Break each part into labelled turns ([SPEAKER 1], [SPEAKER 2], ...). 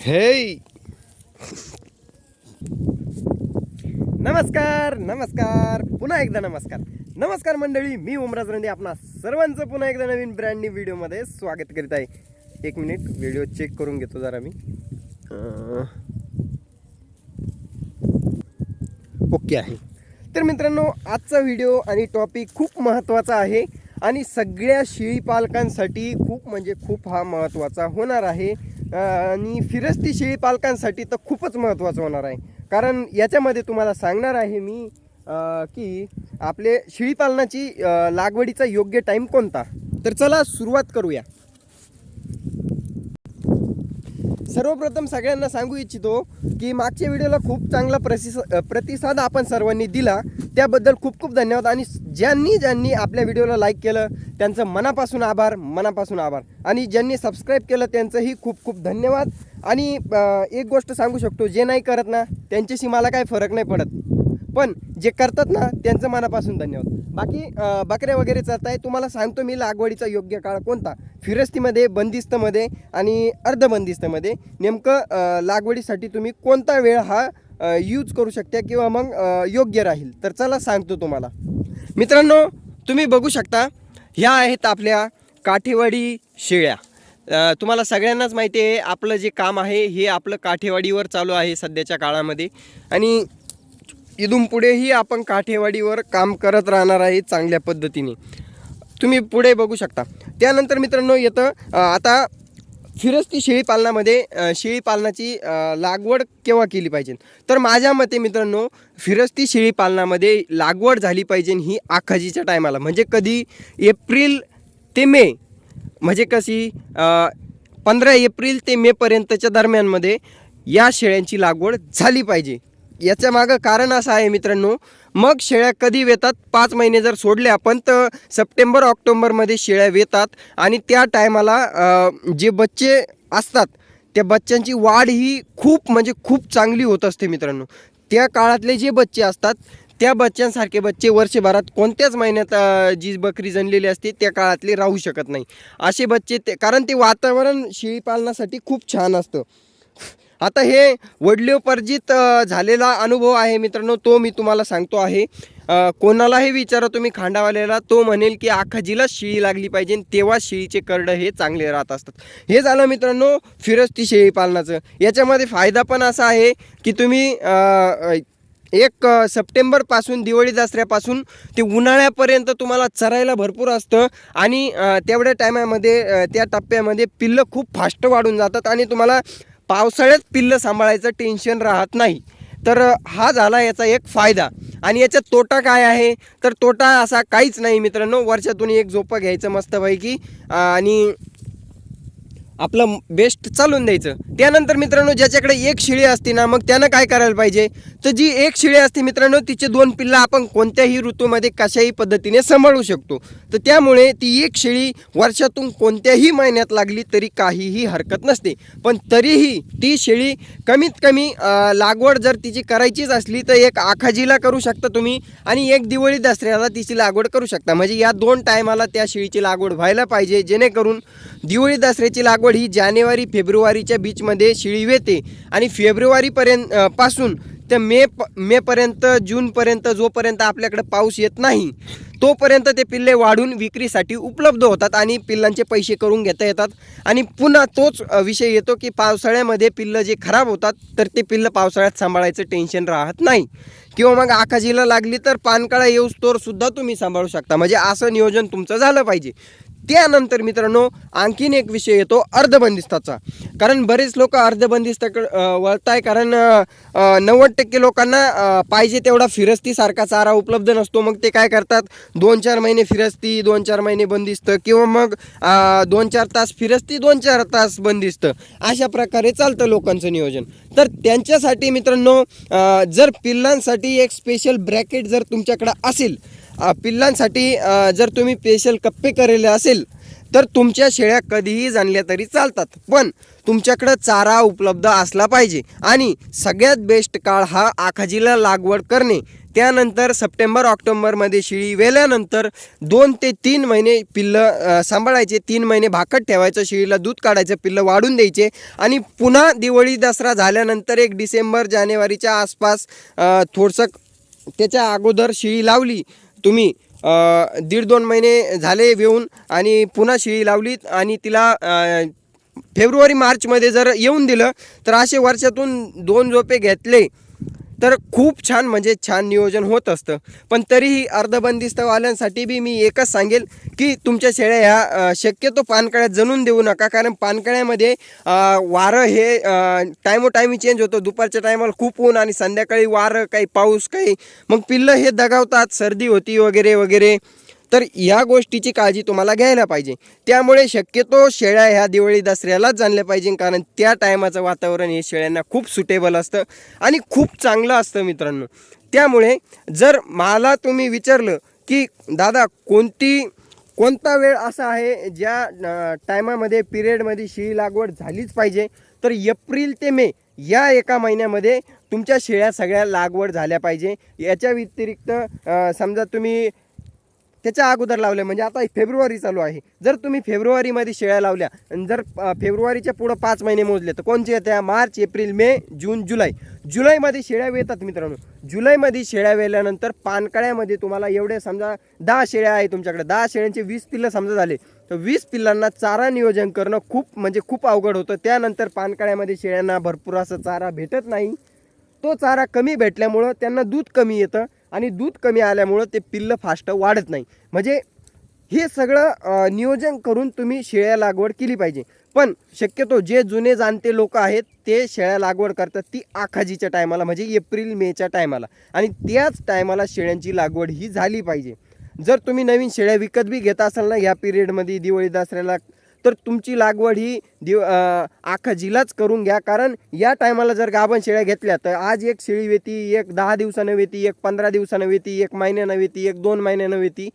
[SPEAKER 1] हे नमस्कार नमस्कार पुन्हा एकदा नमस्कार. नमस्कार मंडळी मी उमराज रंडे आपणा सर्वांचं पुन्हा एकदा नवीन ब्रँड न्यू व्हिडिओमध्ये स्वागत करीत आहे. एक मिनिट व्हिडिओ चेक करून घेतो जरा मी. ओके आहे. तर मित्रांनो आजचा व्हिडिओ आणि टॉपिक खूप महत्त्वाचा आहे आणि सगळ्या शेळी पालकांसाठी खूप म्हणजे खूप हा महत्त्वाचा होणार आहे. आणि फिरस्ती शेळी पालकांसाठी तर खूपच महत्त्वाचं होणार आहे. कारण याच्यामध्ये तुम्हाला सांगणार आहे मी की आपले शेळीपालनाची लागवडीचा योग्य टाईम कोणता? तर चला सुरुवात करूया. सर्वप्रथम सगळ्यांना सांगू इच्छितो की मागच्या व्हिडिओला खूप चांगला प्रसिस प्रतिसाद आपण सर्वांनी दिला. त्याबद्दल खूप खूप धन्यवाद आणि ज्यांनी ज्यांनी आपल्या व्हिडिओला लाईक केलं त्यांचं मनापासून आभार मनापासून आभार. आणि ज्यांनी सबस्क्राईब केलं त्यांचंही खूप खूप धन्यवाद. आणि एक गोष्ट सांगू शकतो जे नाही करत ना त्यांच्याशी मला काही फरक नाही पडत. पण जे करतात ना त्यांचं मनापासून धन्यवाद. बाकी बकऱ्या वगैरे चालताय तुम्हाला सांगतो मी लागवडीचा योग्य काळ कोणता? फिरस्तीमध्ये बंदिस्तमध्ये आणि अर्धबंदिस्तमध्ये नेमकं लागवडीसाठी तुम्ही कोणता वेळ हा यूज करू शकता किंवा मग योग्य राहील? तर चला सांगतो तुम्हाला. मित्रांनो तुम्ही बघू शकता ह्या आहेत आपल्या काठेवाडी शेळ्या. तुम्हाला सगळ्यांनाच माहिती आहे आपलं जे काम आहे हे आपलं काठेवाडीवर चालू आहे सध्याच्या काळामध्ये. आणि इथून पुढेही आपण काठेवाडीवर काम करत राहणार आहे चांगल्या पद्धतीने. तुम्ही पुढे बघू शकता. त्यानंतर मित्रांनो येतं आता फिरस्ती शेळीपालनामध्ये शेळीपालनाची लागवड केव्हा केली पाहिजे? तर माझ्या मते मित्रांनो फिरस्ती शेळीपालनामध्ये लागवड झाली पाहिजे ही आखाजीच्या टायमाला. म्हणजे कधी एप्रिल ते मे म्हणजे कशी पंधरा एप्रिल ते मेपर्यंतच्या दरम्यानमध्ये या शेळ्यांची लागवड झाली पाहिजे. याच्या मागं कारण असं आहे मित्रांनो मग शेळ्या कधी वेतात? पाच महिने जर सोडले आपण तर सप्टेंबर ऑक्टोंबरमध्ये शेळ्या वेतात. आणि त्या टायमाला जे बच्चे असतात त्या बच्चांची वाढ ही खूप म्हणजे खूप चांगली होत असते मित्रांनो. त्या काळातले जे बच्चे असतात त्या बच्चांसारखे बच्चे वर्षभरात कोणत्याच महिन्यात जी बकरी जणलेली असते त्या काळातले राहू शकत नाही. असे बच्चे ते कारण ते वातावरण शेळीपालनासाठी खूप छान असतं. आता हे वडिलोपार्जित झालेला अनुभव आहे मित्रांनो तो मी तुम्हाला सांगतो आहे. कोणालाही विचारा तुम्ही खांडावाल्याला तो म्हणेल की आखाजीला शिळी लागली पाहिजे तेव्हा शिळीचे करडं हे चांगले राहत असतात. हे झालं मित्रांनो फिरस्ती शेळी पालनाचं. याच्यामध्ये फायदा पण असा आहे की तुम्ही एक सप्टेंबरपासून दिवाळी दसऱ्यापासून ते उन्हाळ्यापर्यंत तुम्हाला चरायला भरपूर असतं आणि तेवढ्या टायमामध्ये त्या टप्प्यामध्ये पिल्लं खूप फास्ट वाढून जातात आणि तुम्हाला पावसाळ्यात पिल्लं सांभाळायचं टेन्शन राहत नाही. तर हा झाला याचा एक फायदा. आणि याचा तोटा काय आहे? तर तोटा असा काहीच नाही मित्रांनो. वर्षातून एक झोपं घ्यायचं मस्तपैकी. आणि आपलं बेस्ट चालून द्यायचं. त्यानंतर मित्रांनो ज्याच्याकडे एक शिळी असते ना मग त्यानं काय करायला पाहिजे? तर जी एक शिळी असते मित्रांनो तिचे दोन पिल्लं आपण कोणत्याही ऋतूमध्ये कशाही पद्धतीने सांभाळू शकतो. तर त्यामुळे ती एक शिळी वर्षातून कोणत्याही महिन्यात लागली तरी काहीही हरकत नसते. पण तरीही ती शेळी कमीत कमी लागवड जर तिची करायचीच असली तर एक आखाजीला करू शकता तुम्ही आणि एक दिवाळी दसऱ्याला तिची लागवड करू शकता. म्हणजे या दोन टायमाला त्या शेळीची लागवड व्हायला पाहिजे जेणेकरून दिवाळी दसऱ्याची लागवड ही जानेवारी फेब्रुवारीच्या बीचमध्ये शिळी येते आणि फेब्रुवारीपर्यंत पासून ते मे प मेपर्यंत जूनपर्यंत जोपर्यंत आपल्याकडे पाऊस येत नाही तोपर्यंत ते पिल्ले वाढून विक्रीसाठी उपलब्ध होतात आणि पिल्लांचे पैसे करून घेता येतात. आणि पुन्हा तोच विषय येतो की पावसाळ्यामध्ये पिल्लं जे खराब होतात तर ते पिल्लं पावसाळ्यात सांभाळायचं टेन्शन राहत नाही. किंवा मग आकाशीला लागली तर पानकाळा येऊस्तोवर सुद्धा तुम्ही सांभाळू शकता. म्हणजे असं नियोजन तुमचं झालं पाहिजे. त्यानंतर मित्रांनो आणखीन एक विषय येतो अर्धबंदिस्ताचा. कारण बरेच लोक अर्धबंदिस्ताकडे अ, वळताय कारण नव्वद टक्के लोकांना पाहिजे तेवढा फिरस्तीसारखा चारा उपलब्ध नसतो. मग ते काय करतात? दोन चार महिने फिरस्ती दोन चार महिने बंदिस्त किंवा मग दोन चार तास फिरस्ती दोन चार तास बंदिस्त. अशा प्रकारे चालतं लोकांचं नियोजन. तर त्यांच्यासाठी मित्रांनो जर पिल्लांसाठी एक स्पेशल ब्रॅकेट जर तुमच्याकडं असेल पिल्लांसाठी जर तुम्ही स्पेशल कप्पे केलेले असेल तर तुमच्या शेळ्या कधीही जाणल्या तरी चालतात. पण तुमच्याकडं चारा उपलब्ध असला पाहिजे आणि सगळ्यात बेस्ट काळ हा आखाजीला लागवड करणे. त्यानंतर सप्टेंबर ऑक्टोबरमध्ये शेळी वेल्यानंतर दोन ते तीन महिने पिल्लं सांभाळायचे. तीन महिने भाकट ठेवायचं शेळीला दूध काढायचं पिल्लं वाढून द्यायचे. आणि पुन्हा दिवाळी दसरा झाल्यानंतर एक डिसेंबर जानेवारीच्या आसपास थोडंसं त्याच्या अगोदर शिळी लावली तुम्ही दीड दोन महिने झाले येऊन आणि पुन्हा शिळी लावलीत आणि तिला फेब्रुवारी मार्चमध्ये जर येऊन दिलं तर असे वर्षातून दोन झोपे घेतले. तर खूप छान म्हणजे छान नियोजन होत असतं. पण तरीही अर्धबंदिस्तवाल्यांसाठी बी मी एकच सांगेल की तुमच्या शेळ्या ह्या शक्यतो पानकळ्यात जणून देऊ नका. कारण पानकळ्यामध्ये वारं हे टायमोटायमी चेंज होतं. दुपारच्या टायमाला खूप ऊन आणि संध्याकाळी वारं काही पाऊस काही मग पिल्लं हे दगावतात. सर्दी होती वगैरे वगैरे. तर या गोष्टीची काळजी तुम्हाला घ्यायला पाहिजे. त्यामुळे शक्यतो शेळ्या ह्या दिवाळी दसऱ्यालाच जाणल्या पाहिजे कारण त्या टायमाचं वातावरण हे शेळ्यांना खूप सुटेबल असतं आणि खूप चांगलं असतं मित्रांनो. त्यामुळे जर मला तुम्ही विचारलं की दादा कोणती कोणता वेळ असा आहे ज्या टायमामध्ये पिरियडमध्ये शेळी लागवड झालीच पाहिजे? तर एप्रिल ते मे या एका महिन्यामध्ये तुमच्या शेळ्या सगळ्या लागवड झाल्या पाहिजे. याच्या व्यतिरिक्त समजा तुम्ही त्याच्या अगोदर लावल्या म्हणजे आता फेब्रुवारी चालू आहे. जर तुम्ही फेब्रुवारीमध्ये शेळ्या लावल्या आणि जर फेब्रुवारीच्या पुढं पाच महिने मोजले तर कोणचे येत्या? मार्च एप्रिल मे जून जुलै. जुलैमध्ये शेळ्या वेतात मित्रांनो. जुलैमध्ये शेळ्या वेल्यानंतर पानकळ्यामध्ये तुम्हाला एवढे समजा दहा शेळ्या आहे तुमच्याकडे. दहा शेळ्यांचे वीस पिल्लं समजा झाले. तर वीस पिल्लांना चारा नियोजन करणं खूप म्हणजे खूप अवघड होतं. त्यानंतर पानकळ्यामध्ये शेळ्यांना भरपूर असं चारा भेटत नाही. तो चारा कमी भेटल्यामुळं त्यांना दूध कमी येतं. आणि दूध कमी आल्यामुळं ते पिल्लं फास्ट वाढत नाही. म्हणजे हे सगळं नियोजन करून तुम्ही शेळ्या लागवड केली पाहिजे. पण शक्यतो जे जुने जाणते लोक आहेत ते शेळ्या लागवड करतात ती आखाजीच्या टायमाला म्हणजे एप्रिल मेच्या टायमाला. आणि त्याच टायमाला शेळ्यांची लागवड ही झाली पाहिजे. जर तुम्ही नवीन शेळ्या विकत बी घेत असाल ना या पिरियडमध्ये दिवाळी दसऱ्याला तर तुमची लागवड ही दिव आखा जिलाच करून घ्या. कारण या टायमाला जर गाभण शेळ्या घेतल्या तर आज एक शेळी वेती एक दहा दिवसानं वेती एक पंधरा दिवसानं वेती एक महिन्यानं वेती एक दोन महिन्यानं वेती.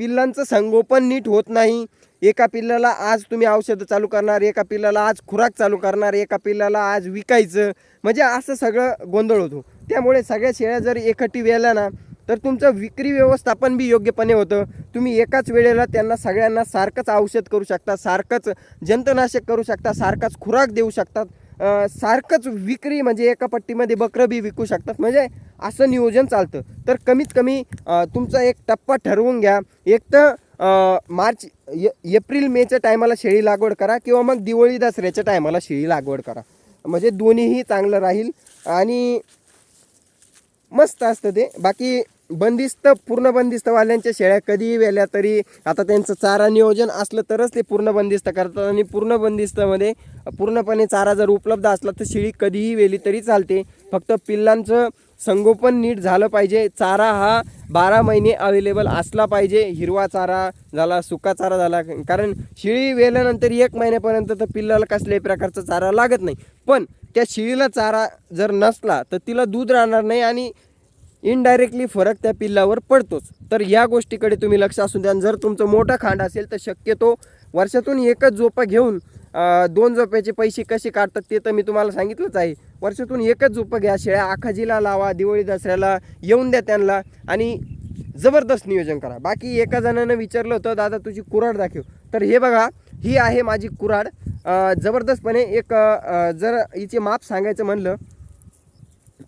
[SPEAKER 1] पिल्लांचं संगोपन नीट होत नाही. एका पिल्लाला आज तुम्ही औषधं चालू करणार एका पिल्लाला आज खुराक चालू करणार एका पिल्लाला आज विकायचं. म्हणजे असं सगळं गोंधळ होतो. त्यामुळे सगळ्या शेळ्या जर एकटी वेल्या ना तर तुमचं विक्री व्यवस्थापन बी योग्यपणे होतं. तुम्ही एकाच वेळेला त्यांना सगळ्यांना सारखंच औषध करू शकता सारखंच जंतनाशक करू शकता सारखाच खुराक देऊ शकतात सारखंच विक्री म्हणजे एका पट्टीमध्ये बकरं बी विकू शकतात. म्हणजे असं नियोजन चालतं. तर कमीत कमी तुमचा एक टप्पा ठरवून घ्या. एक तर मार्च एप्रिल मेच्या टायमाला शेळी लागवड करा किंवा मग दिवाळी दसऱ्याच्या टायमाला शेळी लागवड करा. म्हणजे दोन्हीही चांगलं राहील आणि मस्त असतं ते. बाकी बंदिस्त पूर्ण बंदिस्तवाल्यांच्या शेळ्या कधीही वेल्या तरी आता त्यांचं चारा नियोजन असलं तरच ते पूर्ण बंदिस्त करतात आणि पूर्ण बंदिस्तमध्ये पूर्णपणे चारा जर उपलब्ध असला तर शेळी कधीही वेली तरी चालते. फक्त पिल्लांचं संगोपन नीट झालं पाहिजे. चारा हा बारा महिने अवेलेबल असला पाहिजे. हिरवा चारा झाला सुका चारा झाला कारण शिळी वेल्यानंतर एक महिन्यापर्यंत तर पिल्लाला कसल्याही प्रकारचा चारा लागत नाही. पण त्या शिळीला चारा जर नसला तर तिला दूध राहणार नाही आणि इनडायरेक्टली फरक त्या पिल्लावर पडतोच. तर या गोष्टीकडे तुम्ही लक्ष असून द्या. जर तुमचं मोठं खांड असेल तर शक्यतो वर्षातून एकच झोपा घेऊन दोन झोप्याचे पैसे कसे काढतात ते तर मी तुम्हाला सांगितलंच आहे. वर्षातून एकच झोपं घ्या. शेळ्या आखाजीला लावा दिवाळी दसऱ्याला येऊन द्या त्यांना आणि जबरदस्त नियोजन करा. बाकी एका जणानं विचारलं होतं दादा तुझी कुराड दाखव. तर हे बघा ही आहे माझी कुराड जबरदस्तपणे एक जर हिचे माप सांगायचं म्हणलं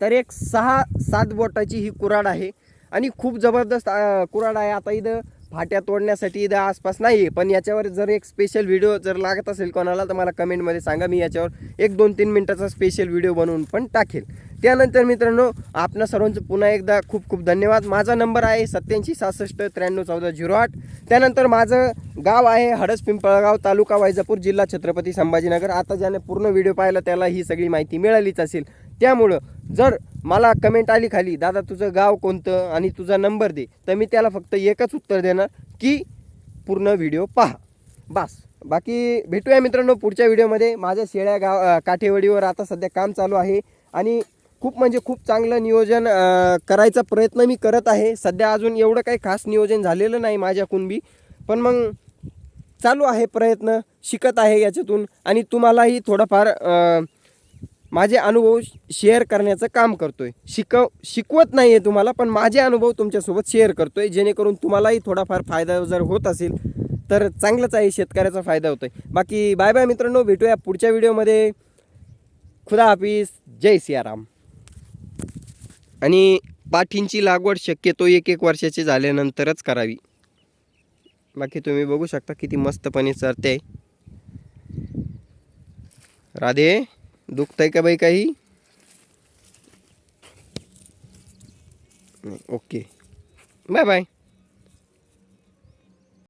[SPEAKER 1] तर एक सहा सात बोटाची ही कुराड आहे. आणि खूप जबरदस्त कुराड आहे. आता इथं फाट्या तोडण्यासाठी इथं आसपास नाही आहे पण याच्यावर जर एक स्पेशल व्हिडिओ जर लागत असेल कोणाला तर मला कमेंटमध्ये सांगा. मी याच्यावर एक दोन तीन मिनटाचा स्पेशल व्हिडिओ बनवून पण टाकेल. त्यानंतर मित्रांनो आपणा सर्वांचं पुन्हा एकदा खूप खूप धन्यवाद. माझा नंबर आहे सत्याऐंशी सहासष्ट त्र्याण्णव चौदा झिरो आठ. त्यानंतर माझं गाव आहे हडस पिंपळगाव तालुका वैजापूर जिल्हा छत्रपती संभाजीनगर. आता ज्याने पूर्ण व्हिडिओ पाहिला त्याला ही सगळी माहिती मिळालीच असेल. त्यामुळं जर मला कमेंट आली खाली दादा तुझं गाव कोणतं आणि तुझा नंबर दे तर मी त्याला फक्त एकच उत्तर देणार की पूर्ण व्हिडिओ पहा. बास. बाकी भेटूया मित्रांनो पुढच्या व्हिडिओमध्ये माझ्या शेळ्या गाव काठेवडीवर काठेवाडीवर आता सध्या काम चालू आहे आणि खूप म्हणजे खूप चांगलं नियोजन करायचा प्रयत्न मी करत आहे. सध्या अजून एवढं काही खास नियोजन झालेलं नाही माझ्याकडून बी. पण मग चालू आहे प्रयत्न शिकत आहे याच्यातून आणि तुम्हालाही थोडंफार माझे अनुभव शेअर करण्याचं काम करतोय. शिकव शिकवत नाही आहे तुम्हाला पण माझे अनुभव तुमच्यासोबत शेअर करतोय. जेणेकरून तुम्हालाही थोडाफार फायदा जर होत असेल तर चांगलंच आहे शेतकऱ्याचा फायदा होतोय. बाकी बाय बाय मित्रांनो भेटूया पुढच्या व्हिडिओमध्ये. खुदा हाफिज जय सियाराम. आणि पाठींची लागवड शक्यतो एक एक वर्षाची झाल्यानंतरच करावी. बाकी तुम्ही बघू शकता किती मस्तपणे चरते. राधे. दुखत आहे का बाई काही? नाही, ओके. Bye bye.